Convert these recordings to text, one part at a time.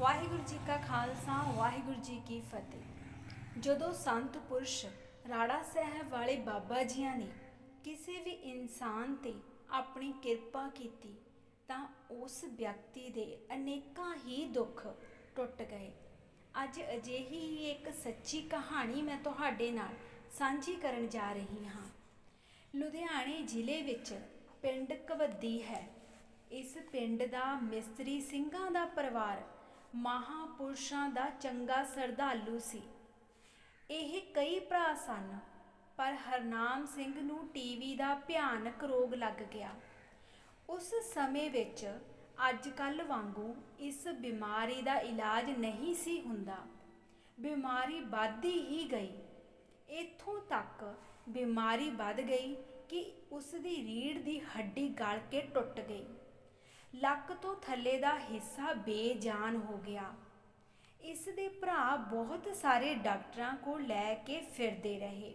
ਵਾਹਿਗੁਰੂ ਜੀ ਕਾ ਖਾਲਸਾ, ਵਾਹਿਗੁਰੂ ਜੀ ਕੀ ਫਤਿਹ। ਜਦੋਂ ਸੰਤ ਪੁਰਸ਼ ਰਾੜਾ ਸਾਹਿਬ ਵਾਲੇ ਬਾਬਾ ਜੀਆਂ ਨੇ ਕਿਸੇ ਵੀ ਇਨਸਾਨ ਤੇ ਆਪਣੀ ਕਿਰਪਾ ਕੀਤੀ, ਤਾਂ ਉਸ ਵਿਅਕਤੀ ਦੇ ਅਨੇਕਾਂ ਹੀ ਦੁੱਖ ਟੁੱਟ ਗਏ। ਅੱਜ ਅਜਿਹੀ ਹੀ ਇੱਕ ਸੱਚੀ ਕਹਾਣੀ ਮੈਂ ਤੁਹਾਡੇ ਨਾਲ ਸਾਂਝੀ ਕਰਨ ਜਾ ਰਹੀ ਹਾਂ। ਲੁਧਿਆਣੇ ਜ਼ਿਲ੍ਹੇ ਵਿੱਚ ਪਿੰਡ ਕਵੱਦੀ ਹੈ। ਇਸ ਪਿੰਡ ਦਾ ਮਿਸਤਰੀ ਸਿੰਘਾਂ ਦਾ ਪਰਿਵਾਰ ਮਹਾਪੁਰਸ਼ਾਂ ਦਾ ਚੰਗਾ ਸਰਧਾਲੂ ਸੀ। ਇਹ ਕਈ ਭਰਾ ਸਨ, ਪਰ ਹਰਨਾਮ ਸਿੰਘ ਨੂੰ ਟੀਵੀ ਦਾ ਭਿਆਨਕ ਰੋਗ ਲੱਗ ਗਿਆ। ਉਸ ਸਮੇਂ ਵਿੱਚ ਅੱਜ ਕੱਲ ਵਾਂਗੂ ਇਸ ਬਿਮਾਰੀ ਦਾ ਇਲਾਜ ਨਹੀਂ ਸੀ ਹੁੰਦਾ। ਬਿਮਾਰੀ ਵੱਧਦੀ ਹੀ ਗਈ। ਇੱਥੋਂ ਤੱਕ ਬਿਮਾਰੀ ਵੱਧ ਗਈ ਕਿ ਉਸ ਦੀ ਰੀੜ ਦੀ ਹੱਡੀ ਗਲ ਕੇ ਟੁੱਟ ਗਈ। ਲੱਕ ਤੋਂ ਥੱਲੇ ਦਾ ਹਿੱਸਾ ਬੇਜਾਨ ਹੋ ਗਿਆ। ਇਸ ਦੇ ਭਰਾ ਬਹੁਤ ਸਾਰੇ ਡਾਕਟਰਾਂ ਕੋਲ ਲੈ ਕੇ ਫਿਰਦੇ ਰਹੇ।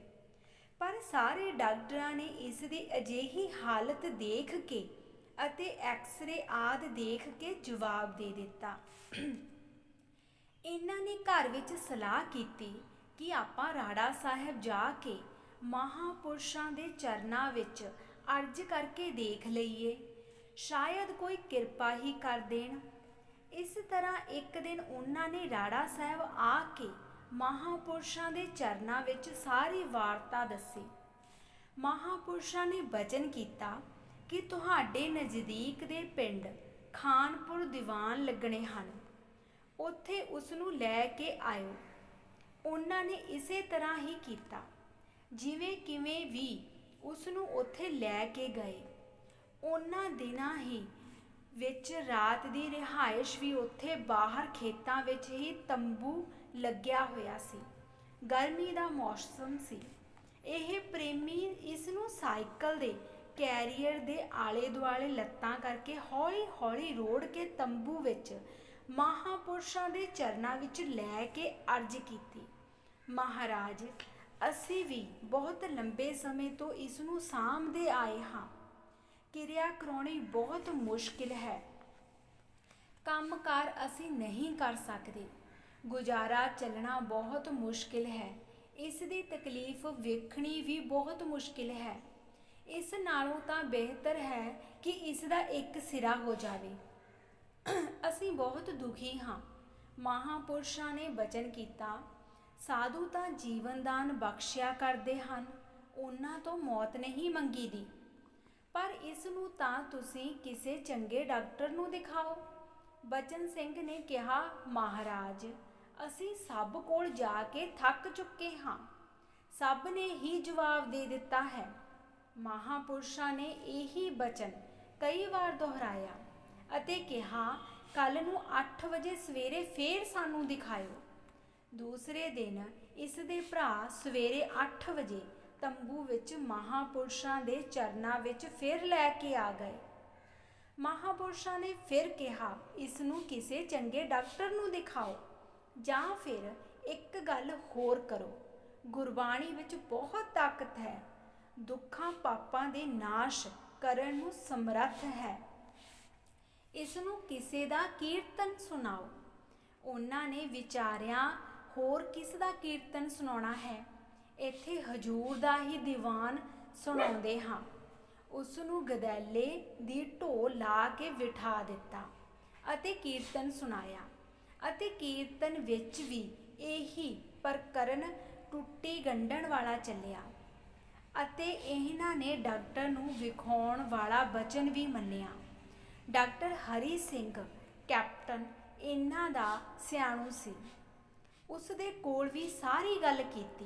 ਪਰ ਸਾਰੇ ਡਾਕਟਰਾਂ ਨੇ ਇਸ ਦੀ ਅਜਿਹੀ ਹਾਲਤ ਦੇਖ ਕੇ ਅਤੇ ਐਕਸ-ਰੇ ਆਦ ਦੇਖ ਕੇ ਜਵਾਬ ਦੇ ਦਿੱਤਾ। ਇਹਨਾਂ ਨੇ ਘਰ ਵਿੱਚ ਸਲਾਹ ਕੀਤੀ ਕਿ ਆਪਾਂ ਰਾੜਾ ਸਾਹਿਬ ਜਾ ਕੇ ਮਹਾਪੁਰਸ਼ਾਂ ਦੇ ਚਰਨਾਂ ਵਿੱਚ ਅਰਜ਼ ਕਰਕੇ ਦੇਖ ਲਈਏ। ਸ਼ਾਇਦ ਕੋਈ ਕਿਰਪਾ ਹੀ ਕਰ ਦੇਣ। ਇਸ ਤਰ੍ਹਾਂ ਇੱਕ ਦਿਨ ਉਹਨਾਂ ਨੇ ਰਾੜਾ ਸਾਹਿਬ ਆ ਕੇ ਮਹਾਪੁਰਸ਼ਾਂ ਦੇ ਚਰਨਾਂ ਵਿੱਚ ਸਾਰੀ ਵਾਰਤਾ ਦੱਸੀ। ਮਹਾਪੁਰਸ਼ਾਂ ਨੇ ਬਚਨ ਕੀਤਾ ਕਿ ਤੁਹਾਡੇ ਨਜ਼ਦੀਕ ਦੇ ਪਿੰਡ ਖਾਨਪੁਰ ਦੀਵਾਨ ਲੱਗਣੇ ਹਨ। ਉੱਥੇ ਉਸ ਨੂੰ ਲੈ ਕੇ ਆਇਓ। ਉਹਨਾਂ ਨੇ ਇਸੇ ਤਰ੍ਹਾਂ ਹੀ ਕੀਤਾ। ਜਿਵੇਂ ਕਿਵੇਂ ਵੀ ਉਸ ਨੂੰ ਉੱਥੇ ਲੈ ਕੇ ਗਏ। ਉਹਨਾਂ ਦਿਨਾਂ ਹੀ ਵਿੱਚ ਰਾਤ ਦੀ ਰਿਹਾਇਸ਼ ਵੀ ਉੱਥੇ ਬਾਹਰ ਖੇਤਾਂ ਵਿੱਚ ਹੀ ਤੰਬੂ ਲੱਗਿਆ ਹੋਇਆ ਸੀ। ਗਰਮੀ ਦਾ ਮੌਸਮ ਸੀ। ਇਹ ਪ੍ਰੇਮੀ ਇਸ ਨੂੰ ਸਾਈਕਲ ਦੇ ਕੈਰੀਅਰ ਦੇ ਆਲੇ ਦੁਆਲੇ ਲੱਤਾਂ ਕਰਕੇ ਹੌਲੀ-ਹੌਲੀ ਰੋੜ ਕੇ ਤੰਬੂ ਵਿੱਚ ਮਹਾਪੁਰਸ਼ਾਂ ਦੇ ਚਰਨਾਂ ਵਿੱਚ ਲੈ ਕੇ ਅਰਜ਼ ਕੀਤੀ। ਮਹਾਰਾਜ, ਅਸੀਂ ਵੀ ਬਹੁਤ ਲੰਬੇ ਸਮੇਂ ਤੋਂ ਇਸ ਨੂੰ ਸਾਂਭਦੇ ਆਏ ਹਾਂ। ਕਿਰਿਆ ਕਰਾਉਣੀ ਬਹੁਤ ਮੁਸ਼ਕਿਲ ਹੈ। ਕੰਮਕਾਰ ਅਸੀਂ ਨਹੀਂ ਕਰ ਸਕਦੇ। ਗੁਜ਼ਾਰਾ ਚੱਲਣਾ ਬਹੁਤ ਮੁਸ਼ਕਿਲ ਹੈ। ਇਸ ਦੀ ਤਕਲੀਫ ਵੇਖਣੀ ਵੀ ਬਹੁਤ ਮੁਸ਼ਕਿਲ ਹੈ। ਇਸ ਨਾਲੋਂ ਤਾਂ ਬਿਹਤਰ ਹੈ ਕਿ ਇਸ ਦਾ ਇੱਕ ਸਿਰਾ ਹੋ ਜਾਵੇ। ਅਸੀਂ ਬਹੁਤ ਦੁਖੀ ਹਾਂ। ਮਹਾਪੁਰਸ਼ਾਂ ਨੇ ਬਚਨ ਕੀਤਾ, ਸਾਧੂ ਤਾਂ ਜੀਵਨਦਾਨ ਬਖਸ਼ਿਆ ਕਰਦੇ ਹਨ, ਉਹਨਾਂ ਤੋਂ ਮੌਤ ਨਹੀਂ ਮੰਗੀ ਦੀ ਪਰ ਇਸ ਨੂੰ ਤਾਂ ਤੁਸੀਂ ਕਿਸੇ ਚੰਗੇ ਡਾਕਟਰ ਨੂੰ ਦਿਖਾਓ। ਬਚਨ ਸਿੰਘ ਨੇ ਕਿਹਾ, ਮਹਾਰਾਜ, ਅਸੀਂ ਸਭ ਕੋਲ ਜਾ ਕੇ ਥੱਕ ਚੁੱਕੇ ਹਾਂ। ਸਭ ਨੇ ਹੀ ਜਵਾਬ ਦੇ ਦਿੱਤਾ ਹੈ। ਮਹਾਪੁਰਸ਼ਾਂ ਨੇ ਇਹੀ ਬਚਨ ਕਈ ਵਾਰ ਦੁਹਰਾਇਆ ਅਤੇ ਕਿਹਾ ਕੱਲ ਨੂੰ 8 ਵਜੇ ਸਵੇਰੇ ਫੇਰ ਸਾਨੂੰ ਦਿਖਾਇਓ। ਦੂਸਰੇ ਦਿਨ ਇਸ ਦੇ ਭਰਾ ਸਵੇਰੇ 8 ਵਜੇ ਤੰਬੂ ਵਿੱਚ ਮਹਾਪੁਰਸ਼ਾਂ ਦੇ ਚਰਨਾਂ ਵਿੱਚ ਫਿਰ ਲੈ ਕੇ ਆ ਗਏ। ਮਹਾਪੁਰਸ਼ਾਂ ਨੇ ਫਿਰ ਕਿਹਾ ਇਸ ਨੂੰ ਕਿਸੇ ਚੰਗੇ ਡਾਕਟਰ ਨੂੰ ਦਿਖਾਓ, ਜਾਂ ਫਿਰ ਇੱਕ ਗੱਲ ਹੋਰ ਕਰੋ। ਗੁਰਬਾਣੀ ਵਿੱਚ ਬਹੁਤ ਤਾਕਤ ਹੈ। ਦੁੱਖਾਂ ਪਾਪਾਂ ਦੇ ਨਾਸ਼ ਕਰਨ ਨੂੰ ਸਮਰੱਥ ਹੈ। ਇਸ ਨੂੰ ਕਿਸੇ ਦਾ ਕੀਰਤਨ ਸੁਣਾਓ। ਉਹਨਾਂ ਨੇ ਵਿਚਾਰਿਆ, ਹੋਰ ਕਿਸ ਦਾ ਕੀਰਤਨ ਸੁਣਾਉਣਾ ਹੈ? ਇੱਥੇ ਹਜੂਰ ਦਾ ਹੀ ਦੀਵਾਨ ਸੁਣਾਉਂਦੇ ਹਾਂ। ਉਸ ਨੂੰ ਗਦੈਲੇ ਦੀ ਢੋ ਲਾ ਕੇ ਬਿਠਾ ਦਿੱਤਾ ਅਤੇ ਕੀਰਤਨ ਸੁਣਾਇਆ ਅਤੇ ਕੀਰਤਨ ਵਿੱਚ ਵੀ ਇਹੀ ਪ੍ਰਕਰਨ ਟੁੱਟੀ ਗੰਢਣ ਵਾਲਾ ਚੱਲਿਆ ਅਤੇ ਇਹਨਾਂ ਨੇ ਡਾਕਟਰ ਨੂੰ ਵਿਖਾਉਣ ਵਾਲਾ ਬਚਨ ਵੀ ਮੰਨਿਆ। ਡਾਕਟਰ ਹਰੀ ਸਿੰਘ, ਕੈਪਟਨ, ਇਹਨਾਂ ਦਾ ਸਿਆਣੂ ਸੀ। ਉਸ ਦੇ ਕੋਲ ਵੀ ਸਾਰੀ ਗੱਲ ਕੀਤੀ।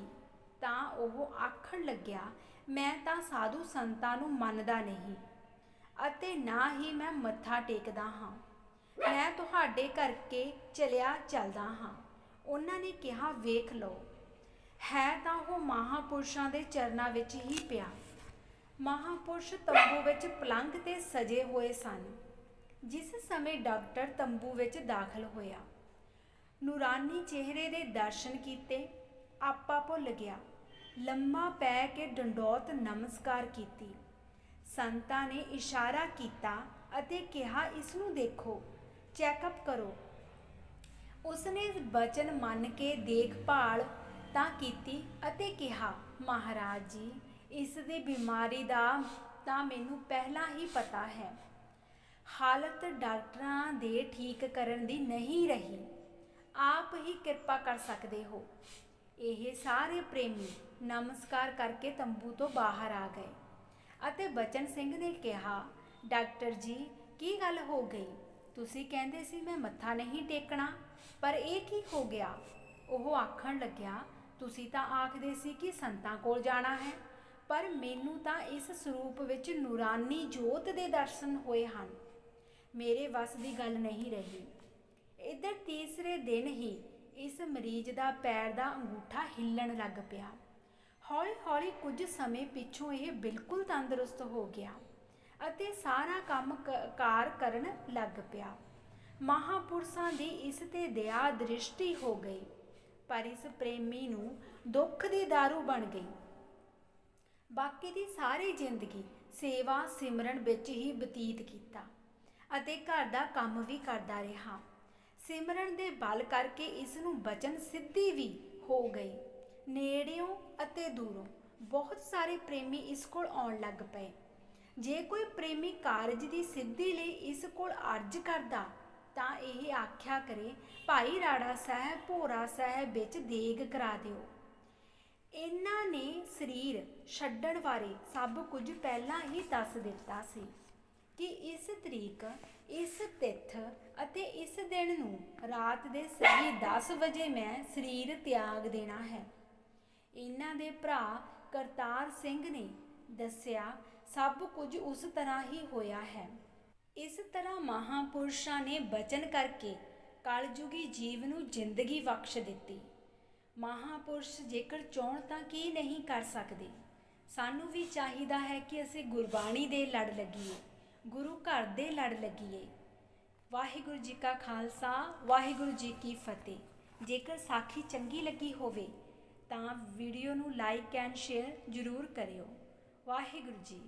ਤਾਂ ਉਹ ਆਖਣ ਲੱਗਿਆ, ਮੈਂ ਤਾਂ ਸਾਧੂ ਸੰਤਾਂ ਨੂੰ ਮੰਨਦਾ ਨਹੀਂ ਅਤੇ ਨਾ ਹੀ ਮੈਂ ਮੱਥਾ ਟੇਕਦਾ ਹਾਂ। ਮੈਂ ਤੁਹਾਡੇ ਕਰਕੇ ਚਲਿਆ ਚੱਲਦਾ ਹਾਂ। ਉਹਨਾਂ ਨੇ ਕਿਹਾ, ਵੇਖ ਲਓ, ਹੈ ਤਾਂ ਉਹ ਮਹਾਪੁਰਸ਼ਾਂ ਦੇ ਚਰਨਾਂ ਵਿੱਚ ਹੀ ਪਿਆ। ਮਹਾਪੁਰਸ਼ ਤੰਬੂ ਵਿੱਚ ਪਲੰਘ ਤੇ ਸਜੇ ਹੋਏ ਸਨ, ਜਿਸ ਸਮੇਂ ਡਾਕਟਰ ਤੰਬੂ ਵਿੱਚ ਦਾਖਲ ਹੋਇਆ। ਨੂਰਾਨੀ ਚਿਹਰੇ ਦੇ ਦਰਸ਼ਨ ਕੀਤੇ ਆਪਾ ਭੁੱਲ ਗਿਆ। ਲੰਮਾ ਪੈ ਕੇ ਡੰਡੋਤ ਨਮਸਕਾਰ ਕੀਤੀ। ਸੰਤਾਂ ਨੇ ਇਸ਼ਾਰਾ ਕੀਤਾ ਅਤੇ ਕਿਹਾ ਇਸ ਨੂੰ ਦੇਖੋ, ਚੈੱਕਅਪ ਕਰੋ। ਉਸਨੇ ਬਚਨ ਮੰਨ ਕੇ ਦੇਖਭਾਲ ਤਾਂ ਕੀਤੀ ਅਤੇ ਕਿਹਾ, ਮਹਾਰਾਜ ਜੀ, ਇਸ ਦੀ ਬਿਮਾਰੀ ਦਾ ਤਾਂ ਮੈਨੂੰ ਪਹਿਲਾਂ ਹੀ ਪਤਾ ਹੈ। ਹਾਲਤ ਡਾਕਟਰਾਂ ਦੇ ਠੀਕ ਕਰਨ ਦੀ ਨਹੀਂ ਰਹੀ। ਆਪ ਹੀ ਕਿਰਪਾ ਕਰ ਸਕਦੇ ਹੋ। ਇਹ ਸਾਰੇ ਪ੍ਰੇਮੀ ਨਮਸਕਾਰ ਕਰਕੇ ਤੰਬੂ ਤੋਂ ਬਾਹਰ ਆ ਗਏ ਅਤੇ ਬਚਨ ਸਿੰਘ ਨੇ ਕਿਹਾ, ਡਾਕਟਰ ਜੀ, ਕੀ ਗੱਲ ਹੋ ਗਈ? ਤੁਸੀਂ ਕਹਿੰਦੇ ਸੀ ਮੈਂ ਮੱਥਾ ਨਹੀਂ ਟੇਕਣਾ, ਪਰ ਇਹ ਕੀ ਹੋ ਗਿਆ? ਉਹ ਆਖਣ ਲੱਗਿਆ, ਤੁਸੀਂ ਤਾਂ ਆਖਦੇ ਸੀ ਕਿ ਸੰਤਾਂ ਕੋਲ ਜਾਣਾ ਹੈ, ਪਰ ਮੈਨੂੰ ਤਾਂ ਇਸ ਸਰੂਪ ਵਿੱਚ ਨੂਰਾਨੀ ਜੋਤ ਦੇ ਦਰਸ਼ਨ ਹੋਏ ਹਨ। ਮੇਰੇ ਵੱਸ ਦੀ ਗੱਲ ਨਹੀਂ ਰਹੀ। ਇੱਧਰ ਤੀਸਰੇ ਦਿਨ ਹੀ ਇਸ ਮਰੀਜ਼ ਦਾ ਪੈਰ ਦਾ ਅੰਗੂਠਾ ਹਿੱਲਣ ਲੱਗ ਪਿਆ। ਹੌਲੀ-ਹੌਲੀ ਕੁਝ ਸਮੇਂ ਪਿੱਛੋਂ ਇਹ ਬਿਲਕੁਲ ਤੰਦਰੁਸਤ ਹੋ ਗਿਆ ਅਤੇ ਸਾਰਾ ਕੰਮ ਕ- ਕਾਰ ਕਰਨ ਲੱਗ ਪਿਆ। ਮਹਾਪੁਰਸ਼ਾਂ ਦੀ ਇਸ ਤੇ ਦਇਆ ਦ੍ਰਿਸ਼ਟੀ ਹੋ ਗਈ, ਪਰ ਇਸ ਪ੍ਰੇਮੀ ਨੂੰ ਦੁੱਖ ਦੀ दारू ਬਣ ਗਈ। ਬਾਕੀ ਦੀ ਸਾਰੀ ਜ਼ਿੰਦਗੀ ਸੇਵਾ ਸਿਮਰਨ ਵਿੱਚ ਹੀ ਬਤੀਤ ਕੀਤਾ ਅਤੇ ਘਰ ਦਾ ਕੰਮ ਵੀ ਕਰਦਾ ਰਿਹਾ। ਸਿਮਰਨ ਦੇ ਬਲ ਕਰਕੇ ਇਸ ਨੂੰ ਬਚਨ ਸਿੱਧੀ ਵੀ ਹੋ ਗਈ। ਨੇੜਿਓਂ ਅਤੇ ਦੂਰੋਂ ਬਹੁਤ ਸਾਰੇ ਪ੍ਰੇਮੀ ਇਸ ਕੋਲ ਆਉਣ ਲੱਗ ਪਏ। ਜੇ ਕੋਈ ਪ੍ਰੇਮੀ ਕਾਰਜ ਦੀ ਸਿੱਧੀ ਲਈ ਇਸ ਕੋਲ ਅਰਜ ਕਰਦਾ, ਤਾਂ ਇਹ ਆਖਿਆ ਕਰੇ, ਭਾਈ ਰਾੜਾ ਸਾਹਿਬ, ਭੋਰਾ ਸਾਹਿਬ ਵਿੱਚ ਦੇਗ ਕਰਾ ਦਿਓ। ਇਹਨਾਂ ਨੇ ਸਰੀਰ ਛੱਡਣ ਬਾਰੇ ਸਭ ਕੁਝ ਪਹਿਲਾਂ ਹੀ ਦੱਸ ਦਿੱਤਾ ਸੀ ਕਿ ਇਸ ਤਰੀਕ, ਇਸ ਤਿੱਥ ਅਤੇ ਇਸ ਦਿਨ ਨੂੰ ਰਾਤ ਦੇ ਸਹੀ 10 ਵਜੇ ਮੈਂ ਸਰੀਰ ਤਿਆਗ ਦੇਣਾ ਹੈ। ਇਹਨਾਂ ਦੇ ਭਰਾ ਕਰਤਾਰ ਸਿੰਘ ਨੇ ਦੱਸਿਆ, ਸਭ ਕੁਝ ਉਸ ਤਰ੍ਹਾਂ ਹੀ ਹੋਇਆ ਹੈ। ਇਸ ਤਰ੍ਹਾਂ ਮਹਾਪੁਰਸ਼ਾਂ ਨੇ ਬਚਨ ਕਰਕੇ ਕਲਯੁਗੀ ਜੀਵ ਨੂੰ ਜ਼ਿੰਦਗੀ ਬਖਸ਼ ਦਿੱਤੀ। ਮਹਾਪੁਰਸ਼ ਜੇਕਰ ਚਾਹਣ ਤਾਂ ਕੀ ਨਹੀਂ ਕਰ ਸਕਦੇ? ਸਾਨੂੰ ਵੀ ਚਾਹੀਦਾ ਹੈ ਕਿ ਅਸੀਂ ਗੁਰਬਾਣੀ ਦੇ ਲੜ ਲੱਗੀਏ, ਗੁਰੂ ਘਰ ਦੇ ਲੜ ਲੱਗੀਏ। ਵਾਹਿਗੁਰੂ ਜੀ ਕਾ ਖਾਲਸਾ, ਵਾਹਿਗੁਰੂ ਜੀ ਕੀ ਫਤਿਹ। ਜੇਕਰ ਸਾਖੀ ਚੰਗੀ ਲੱਗੀ ਹੋਵੇ, ਤਾਂ ਵੀਡੀਓ ਨੂੰ ਲਾਈਕ ਐਂਡ ਸ਼ੇਅਰ ਜ਼ਰੂਰ ਕਰਿਓ। ਵਾਹਿਗੁਰੂ ਜੀ